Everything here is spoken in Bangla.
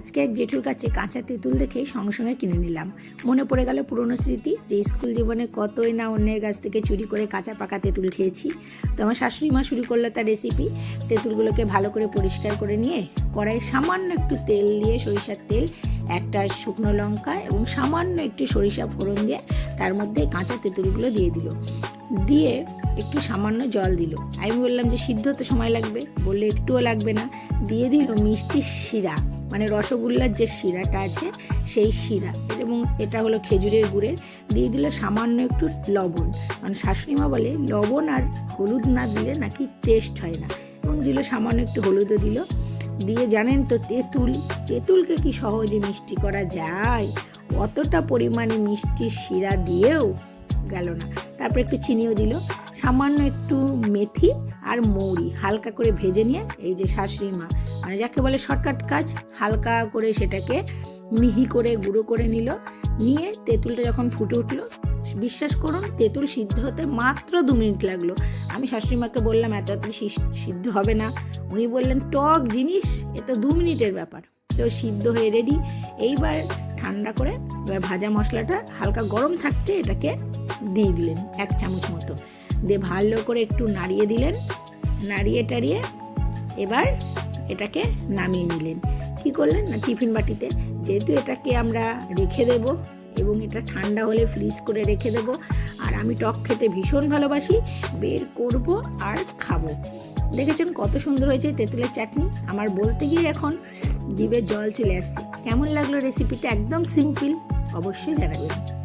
আজকে এক জেঠুর কাছে কাঁচা তেঁতুল দেখে সঙ্গে সঙ্গে কিনে নিলাম। মনে পড়ে গেল পুরনো স্মৃতি, যে স্কুল জীবনে কতই না অন্যের কাছ থেকে চুরি করে কাঁচা পাকা তেঁতুল খেয়েছি। তো আমার শাশুড়ি মা শুরু করল তার রেসিপি তেঁতুলগুলোকে ভালো করে পরিষ্কার করে নিয়ে কড়াইয়ে সামান্য একটু তেল দিয়ে সরিষার তেল, একটা শুকনো লঙ্কা এবং সামান্য একটু সরিষা ফোড়ন দিয়ে তার মধ্যে কাঁচা তেঁতুলগুলো দিয়ে দিল। দিয়ে একটু সামান্য জল দিল। আমি বললাম যে, সিদ্ধ হতে সময় লাগবে? বললে, একটুও লাগবে না। দিয়ে দিল মিষ্টির শিরা মানে রসগোল্লার যে শিরাটা আছে, সেই শিরা এবং এটা হলো খেজুরের গুড়ের দিয়ে দিল সামান্য একটু লবণ। মানে শাশুড়িমা বলে, লবণ আর হলুদ না দিলে নাকি টেস্ট হয় না। এবং দিল সামান্য একটু হলুদও দিল। দিয়ে জানেন তো, তেঁতুল, তেঁতুলকে কি সহজে মিষ্টি করা যায়? অতটা পরিমাণে মিষ্টির শিরা দিয়েও গেল না। তারপর একটু চিনিও দিল। সামান্য একটু মেথি আর মৌরি হালকা করে ভেজে নিয়ে এই যে শাশুড়ি মা মানে যাকে বলে শর্টকাট কাজ, হালকা করে সেটাকে মিহি করে গুঁড়ো করে নিল, নিয়ে তেঁতুলটা যখন ফুটে উঠল, বিশ্বাস করুন তেঁতুল সিদ্ধ হতে মাত্র দু মিনিট লাগল। আমি শাশুড়ি মাকে বললাম, এত সিস- সিদ্ধ হবে না। উনি বললেন, টক জিনিস, এটা দু মিনিটের ব্যাপার। তো সিদ্ধ হয়ে রেডি এইবার ঠান্ডা করে ভাজা মশলাটা হালকা গরম থাকতে এটাকে দিয়ে দিলেন, এক চামচ মতো। দিয়ে ভালো করে একটু নাড়িয়ে দিলেন। নাড়িয়ে টাড়িয়ে এবার এটাকে নামিয়ে নিলেন। কি করলেন না, টিফিন বাটিতে? যেহেতু এটাকে আমরা রেখে দেব এবং এটা ঠান্ডা হলে ফ্রিজ করে রেখে দেব, আর আমি টক খেতে ভীষণ ভালোবাসি, বের করব আর খাব। দেখেছেন কত সুন্দর হয়েছে তেঁতুলের চাটনি? আমার বলতে গিয়ে এখন জিভে জল চলে আসছে। কেমন লাগল রেসিপিটা একদম সিম্পল অবশ্যই জানাবেন।